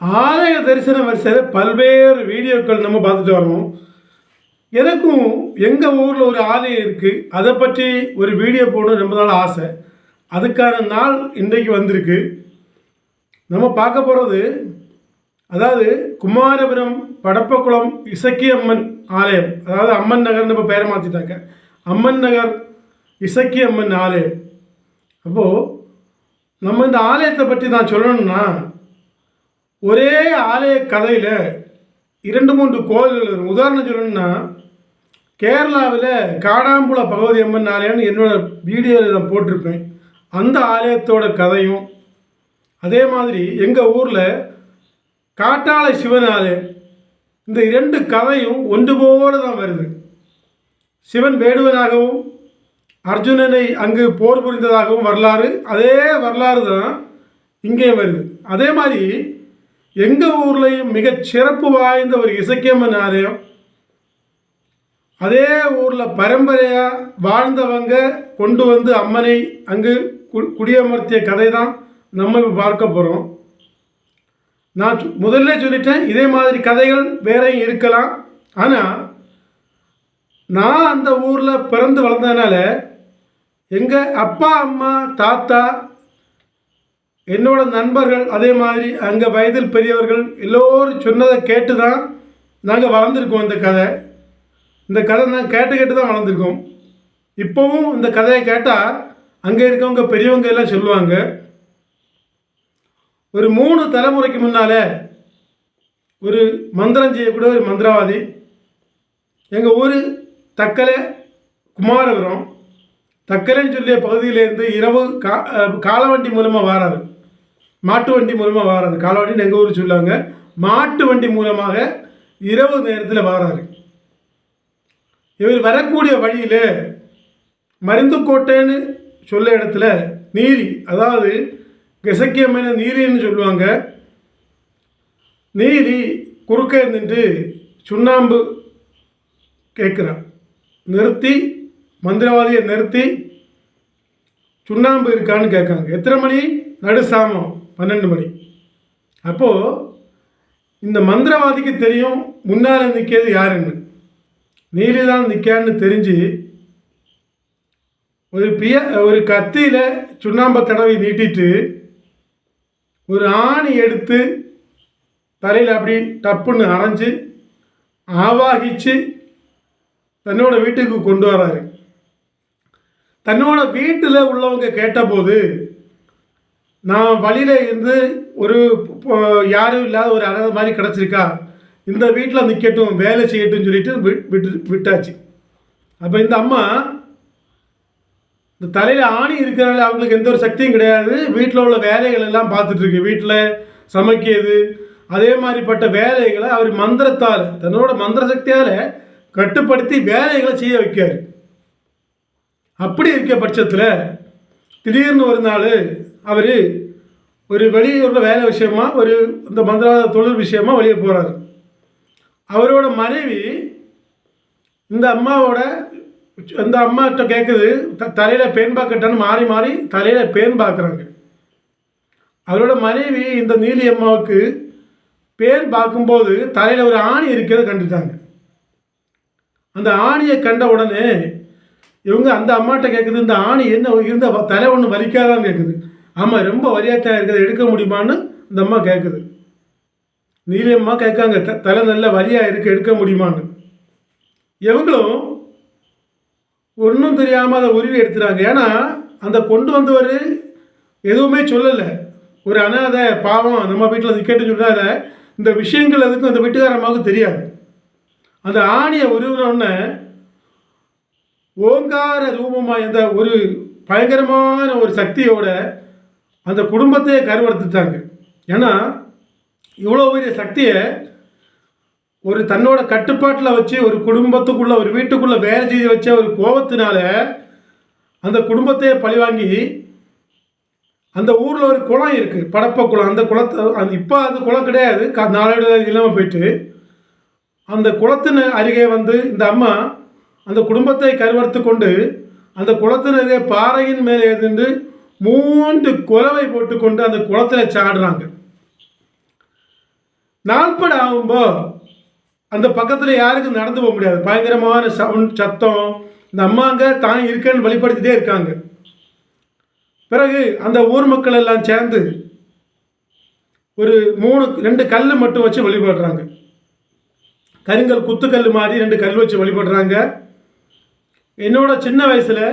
ஆலய தரிசன வரிசையில் பல்வேறு வீடியோக்கள் நம்ம பார்த்துட்டு வரோம் எனக்கும் எங்கள் ஊரில் ஒரு ஆலயம் இருக்குது அதை பற்றி ஒரு வீடியோ போடணும் ரொம்ப நாள் ஆசை. அதுக்கான நாள் இன்றைக்கு வந்திருக்கு. நம்ம பார்க்க போகிறது அதாவது குமாரபுரம் படப்பக்குளம் இசக்கியம்மன் ஆலயம். அதாவது அம்மன் நகர்னு இப்போ பேரை மாற்றிட்டாங்க அம்மன் நகர் இசக்கியம்மன் ஆலயம். அப்போது நம்ம இந்த ஆலயத்தை பற்றி நான் சொல்லணும்னா ஒரே ஆலய கதையில் இரண்டு மூன்று கோயில்கள் உதாரணம் சொல்லணும்னா கேரளாவில் காடாம்புல பகவதி அம்மன் ஆலயம்னு என்னோட வீடியோவில் நான் போட்டிருப்பேன். அந்த ஆலயத்தோட கதையும் அதே மாதிரி எங்கள் ஊரில் காட்டாளை சிவன் ஆலயம். இந்த இரண்டு கதையும் ஒன்று போல தான் வருது. சிவன் வேடுவனாகவும் அர்ஜுனனை அங்கு போர் புரிந்ததாகவும் வரலாறு அதே வரலாறு தான் இங்கே வருது. அதே மாதிரி எங்கள் ஊர்லேயும் மிக சிறப்பு வாய்ந்த ஒரு இசக்கியம்மன் ஆலயம் அதே ஊரில் பரம்பரையாக வாழ்ந்தவங்க கொண்டு வந்து அம்மனை அங்கு கு குடியமர்த்திய கதை தான் நம்ம இப்போ பார்க்க போகிறோம் நான் முதல்ல சொல்லிட்டேன் இதே மாதிரி கதைகள் வேறையும் இருக்கலாம். ஆனால் நான் அந்த ஊரில் பிறந்து வளர்ந்ததுனால எங்கள் அப்பா அம்மா தாத்தா என்னோட நண்பர்கள் அதே மாதிரி அங்கே வயதில் பெரியவர்கள் எல்லோரும் சொன்னதை கேட்டு தான் நாங்கள் வளர்ந்துருக்கோம் இந்த கதை. இந்த கதை நான் கேட்டு கேட்டு தான் வளர்ந்துருக்கோம். இப்போவும் இந்த கதையை கேட்டால் அங்கே இருக்கவங்க பெரியவங்க எல்லாம் சொல்லுவாங்க ஒரு மூணு தலைமுறைக்கு முன்னால் ஒரு மந்திரம் செய்யக்கூடிய ஒரு மந்திரவாதி எங்கள் ஊர் தக்கலை குமாரபுரம் தக்கலைன்னு சொல்லிய பகுதியிலேருந்து இரவு கா காலவண்டி மூலமாக வாராரு. மாட்டு வண்டி மூலமாக வாராரு. காலவண்டின்னு எங்கள் ஊர் சொல்லுவாங்க மாட்டு வண்டி மூலமாக இரவு நேரத்தில் வாராரு. இவர் வரக்கூடிய வழியில் மருந்துக்கோட்டைன்னு சொல்ல இடத்துல நீரி அதாவது கசக்கியமான நீரின்னு சொல்லுவாங்க. நீரி குறுக்க நின்று சுண்ணாம்பு கேட்குறான். நிறுத்தி மந்திரவாதியை நிறுத்தி சுண்ணாம்பு இருக்கான்னு கேட்காங்க. எத்தனை மணி? நடுசாமம் பன்னெண்டு மணி. அப்போது இந்த மந்திரவாதிக்கு தெரியும் முன்னால் நிற்கிறது யாருன்னு. நீலி தான் நிற்கான்னு தெரிஞ்சு ஒரு பிய ஒரு கத்தியில் சுண்ணாம்பை தடவை நீட்டிட்டு ஒரு ஆணி எடுத்து தலையில் அப்படி டப்புன்னு அரைஞ்சு ஆவாகிச்சு தன்னோட வீட்டுக்கு கொண்டு வராரு. தன்னோட வீட்டில் உள்ளவங்க கேட்டபோது நான் வழியில் இருந்து ஒரு யாரும் இல்லாத ஒரு அறை மாதிரி கிடச்சிருக்கா? இந்த வீட்டில் நிற்கட்டும் வேலை செய்யட்டும் சொல்லிட்டு விட்டு விட்டாச்சு. அப்போ இந்த அம்மா இந்த தலையில் ஆணி இருக்கிறனால அவங்களுக்கு எந்த ஒரு சக்தியும் கிடையாது. வீட்டில் உள்ள வேலைகள் எல்லாம் பார்த்துட்ருக்கு வீட்டில் சமைக்கிறது அதே மாதிரிப்பட்ட வேலைகளை அவர் மந்திரத்தால் தன்னோட மந்திர சக்தியால் கட்டுப்படுத்தி வேலைகளை செய்ய வைக்கார் அப்படி இருக்க பட்சத்தில் திடீர்னு ஒரு நாள் அவர் ஒரு வெளியூரில் வேலை விஷயமா ஒரு இந்த மந்திரவாத தொழில் விஷயமா வெளியே போகிறாரு அவரோட மனைவி இந்த அம்மாவோட இந்த அம்மாட்ட கேட்குது த தலையில் பேன் பார்க்கட்டான்னு மாறி மாறி தலையில் பேன் பார்க்குறாங்க அவரோட மனைவி இந்த நீலி அம்மாவுக்கு பேன் பார்க்கும்போது தலையில் ஒரு ஆணி இருக்கிறத கண்டுட்டாங்க. அந்த ஆணியை கண்ட உடனே இவங்க அந்த அம்மாட்ட கேட்குது இந்த ஆணி என்ன இருந்த தலை ஒன்று வலிக்காதான்னு கேட்குது ஆமாம் ரொம்ப வலியாத்தான் இருக்குது எடுக்க முடியுமான்னு இந்த அம்மா கேட்குது நீலியம்மா கேட்காங்க த தலை நல்ல வரியாக இருக்குது எடுக்க முடியுமான்னு. இவங்களும் ஒன்றும் தெரியாமல் அதை உருவி எடுத்துகிறாங்க ஏன்னா அந்த கொண்டு வந்தவர் எதுவுமே சொல்லலை. ஒரு அனாதை பாவம் நம்ம வீட்டில் நிற்கட்டு சொல்லாத இந்த விஷயங்கள் எதுக்கும் அந்த வீட்டுக்காரம்மாவுக்கு தெரியாது. அந்த ஆணியை உருவினோடனே ஓங்கார ரூபமாக இந்த ஒரு பயங்கரமான ஒரு சக்தியோட அந்த குடும்பத்தையே கருவறுத்துட்டாங்க. ஏன்னா இவ்வளோ பெரிய சக்தியை ஒரு தன்னோட கட்டுப்பாட்டில் வச்சு ஒரு குடும்பத்துக்குள்ளே ஒரு வீட்டுக்குள்ளே வேலை செய்து வச்ச ஒரு கோபத்தினால அந்த குடும்பத்தையே பழிவாங்கி அந்த ஊரில் ஒரு குளம் இருக்குது படப்ப குளம். அந்த குளத்தை அந்த இப்போ அந்த குளம் கிடையாது க நாளடைவில் இல்லாமல் போயிட்டு அந்த குளத்தின் அருகே வந்து இந்த அம்மா அந்த குடும்பத்தை கருவறுத்து கொண்டு அந்த குளத்தின் அருகே பாறையின் மேலே இருந்து மூன்று குலவை போட்டுக்கொண்டு அந்த குளத்தில் சாடுறாங்க. நாற்பது ஆகும்போது அந்த பக்கத்தில் யாருக்கும் நடந்து போக முடியாது. பயங்கரமான சவுண்ட் சத்தம். இந்த அம்மாங்க தான் இருக்கேன்னு வெளிப்படுத்திட்டே இருக்காங்க. பிறகு அந்த ஊர் மக்கள் எல்லாம் சேர்ந்து ஒரு மூணு ரெண்டு கல் மட்டும் வச்சு வழிபடுறாங்க. கருங்கல் குத்துக்கல் மாதிரி ரெண்டு கல் வச்சு வழிபடுறாங்க. என்னோட சின்ன வயசில்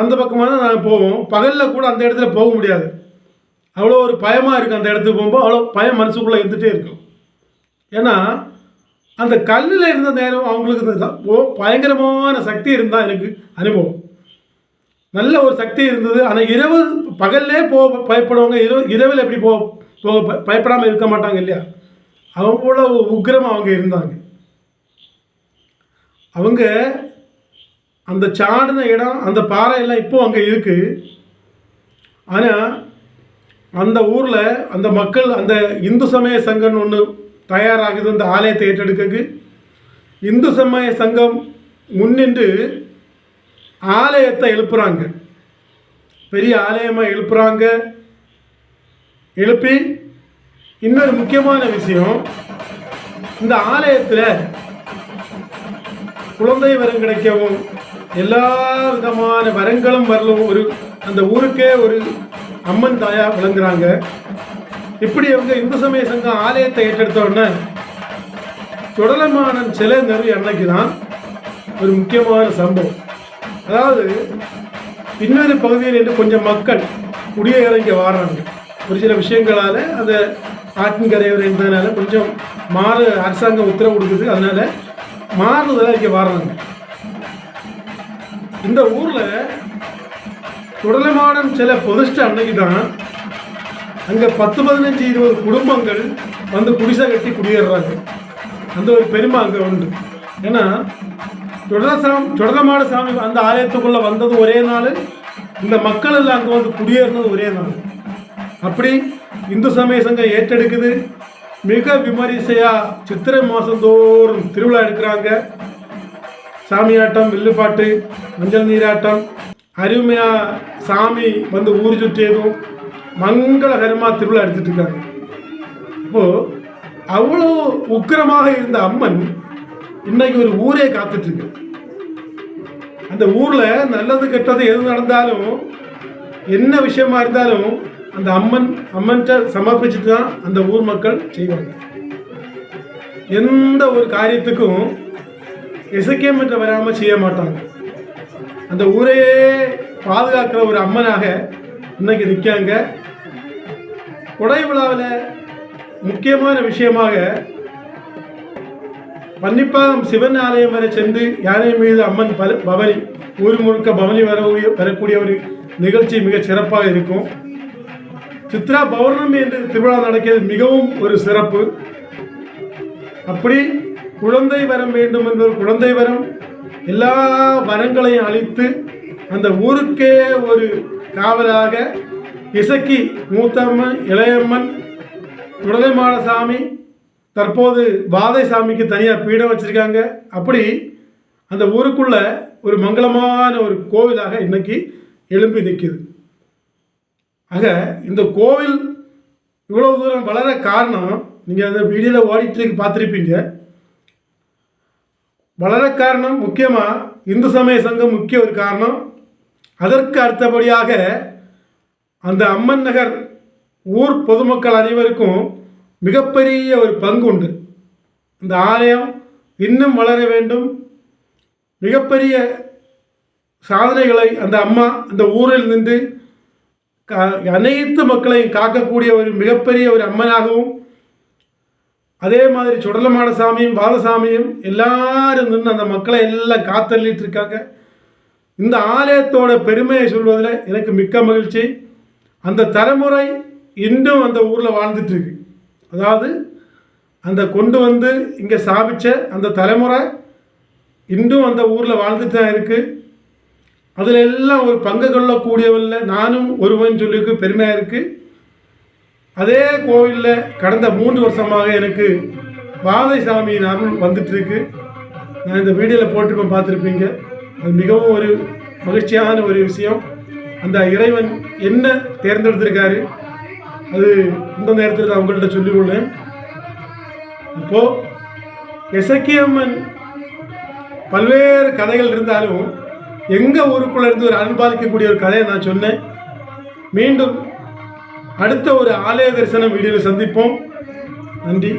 அந்த பக்கமாக தான் நாங்கள் போவோம். பகலில் கூட அந்த இடத்துல போக முடியாது. அவ்வளோ ஒரு பயமாக இருக்குது அந்த இடத்துக்கு போகும்போது. அவ்வளோ பயம் மனசுக்குள்ளே இருந்துகிட்டே இருக்கும். ஏன்னா அந்த கல்லில் இருந்த நேரம் அவங்களுக்கு இந்த ஓ பயங்கரமான சக்தி இருந்தால் எனக்கு அனுபவம். நல்ல ஒரு சக்தி இருந்தது. ஆனால் இரவு பகல்லே போ பயப்படுவாங்க. இரவு இரவில் எப்படி போ போக பயப்படாமல் இருக்க மாட்டாங்க இல்லையா? அவங்கள உக்கிரமாக அவங்க இருந்தாங்க. அவங்க அந்த சாடின இடம் அந்த பாறை எல்லாம் இப்போ அங்கே இருக்குது ஆனால் அந்த ஊரில் அந்த மக்கள் அந்த இந்து சமய சங்கம்னு ஒன்று தயாராகுது அந்த ஆலயத்தை ஏற்றெடுக்கக்கு இந்து சமய சங்கம் முன்னின்று ஆலயத்தை எழுப்புறாங்க. பெரிய ஆலயமாக எழுப்புறாங்க. எழுப்பி இன்னொரு முக்கியமான விஷயம் இந்த ஆலயத்தில் குழந்தை வரம் கிடைக்கவும் எல்லா விதமான வரங்களும் வரலும் ஒரு அந்த ஊருக்கே ஒரு அம்மன் தாயாக விளங்குறாங்க. இப்படி அவங்க இந்து சமய சங்கம் ஆலயத்தை ஏற்றெடுத்த உடனே சுடலமானன் சிலை நிறுவி அன்னைக்கு தான் ஒரு முக்கியமான சம்பவம். அதாவது இன்னொரு பகுதியில் இருந்து கொஞ்சம் மக்கள் குடியேற இங்கே வாடுறாங்க ஒரு சில விஷயங்களால் அந்த ஆற்றின் கரையோரம் கொஞ்சம் மாறு அரசாங்கம் உத்தரவு கொடுக்குது. அதனால் மாறுதலாக இங்கே வாடுறாங்க இந்த ஊரில் சுடலமாடன் சில பொதிஷ்ட அன்னைக்கு தான் அங்கே பத்து பதினஞ்சு இருபது குடும்பங்கள் வந்து குடிசை கட்டி குடியேறுறாங்க அந்த ஒரு பெருமை அங்கே உண்டு. ஏன்னா தொடரசாமி தொடரமாட சாமி அந்த ஆலயத்துக்குள்ளே வந்தது ஒரே நாள் இந்த மக்கள் எல்லாம் அங்கே வந்து குடியேறினது ஒரே நாள். அப்படி இந்து சமய சங்கம் ஏற்றெடுக்குது. மிக விமரிசையாக சித்திரை மாதந்தோறும் திருவிழா எடுக்கிறாங்க. சாமியாட்டம் வில்லுப்பாட்டு மஞ்சள் நீராட்டம் அருமையாக சாமி வந்து ஊர் சுற்றியதும் மங்களகரமாக திருவிழா எடுத்துட்டு இருக்காங்க இப்போது அவ்வளோ உக்கிரமாக இருந்த அம்மன் இன்னைக்கு ஒரு ஊரே காத்துட்டு இருக்கு அந்த ஊரில் நல்லது கெட்டது எது நடந்தாலும் என்ன விஷயமா இருந்தாலும் அந்த அம்மன் அம்மன்கிட்ட சமர்ப்பிச்சுட்டு தான் அந்த ஊர் மக்கள் செய்வாங்க. எந்த ஒரு காரியத்துக்கும் இசைக்கம் என்று வராமல் செய்ய மாட்டாங்க. அந்த ஊரையே பாதுகாக்கிற ஒரு அம்மனாக இன்னைக்கு நிற்காங்க. கொடை விழாவில் முக்கியமான விஷயமாக பன்னிப்பாகம் சிவன் ஆலயம் வரை சென்று யானை மீது அம்மன் பல பவனி ஊர் முழுக்க பவனி வர வரக்கூடிய ஒரு நிகழ்ச்சி மிக சிறப்பாக இருக்கும். சித்ரா பௌர்ணமி என்று திருவிழா நடக்கிறது மிகவும் ஒரு சிறப்பு. அப்படி குழந்தை வரம் வேண்டும் என்பது குழந்தை வரம். எல்லா வரங்களையும் அழித்து அந்த ஊருக்கே ஒரு காவலாக இசக்கி மூத்தம்மன் இளையம்மன் உடலைமாட சாமி தற்போது வாதை சாமிக்கு தனியாக பீடம் வச்சுருக்காங்க. அப்படி அந்த ஊருக்குள்ள ஒரு மங்களமான ஒரு கோவிலாக இன்னைக்கு எழும்பி நிற்கிது ஆக இந்த கோவில் இவ்வளோ தூரம் வளர காரணம் நீங்கள் அந்த வீடியோவில் ஓடிட்டு பார்த்துருப்பீங்க. வளர காரணம் முக்கியமாக இந்து சமய சங்கம் முக்கிய ஒரு காரணம். அதற்கு அடுத்தபடியாக அந்த அம்மன் நகர் ஊர் பொதுமக்கள் அனைவருக்கும் மிகப்பெரிய ஒரு பங்கு உண்டு. இந்த ஆலயம் இன்னும் வளர வேண்டும். மிகப்பெரிய சாதனைகளை அந்த அம்மா அந்த ஊரில் நின்று கா அனைத்து மக்களையும் காக்கக்கூடிய ஒரு மிகப்பெரிய ஒரு அம்மனாகவும் அதே மாதிரி சுடலமாட சாமியும் பாலசாமியும் எல்லாரும் நின்று அந்த மக்களை எல்லாம் காத்தள்ளிட்டு இருக்காங்க இந்த ஆலயத்தோட பெருமையை சொல்வதில் எனக்கு மிக்க மகிழ்ச்சி. அந்த தலைமுறை இன்னும் அந்த ஊரில் வாழ்ந்துட்டுருக்கு. அதாவது அந்த கொண்டு வந்து இங்கே ஸ்தாபிச்ச அந்த தலைமுறை இன்னும் அந்த ஊரில் வாழ்ந்துட்டு தான் இருக்குது அதில் எல்லாம் ஒரு பங்கு கொள்ளக்கூடியவல்ல நானும் ஒருவன் சொல்லிக்கு பெருமையாக இருக்குது அதே கோவிலில் கடந்த மூன்று வருஷமாக எனக்கு பாதை சாமியின் அருள் வந்துட்டுருக்கு. நான் இந்த வீடியோவில் போட்டிருப்பேன் பார்த்துருப்பீங்க. அது மிகவும் ஒரு மகிழ்ச்சியான ஒரு விஷயம். அந்த இறைவன் என்ன தேர்ந்தெடுத்திருக்காரு அது இந்த நேரத்தில் நான் உங்கள்கிட்ட சொல்லிக்கொள்ளேன் அப்போது எசக்கியம்மன் பல்வேறு கதைகள் இருந்தாலும் எங்கள் ஊருக்குள்ளே இருந்து ஒரு அன்பாதிக்கக்கூடிய ஒரு கதையை நான் சொன்னேன். மீண்டும் அடுத்த ஒரு ஆலய தரிசனம் வீடியோவில் சந்திப்போம். நன்றி.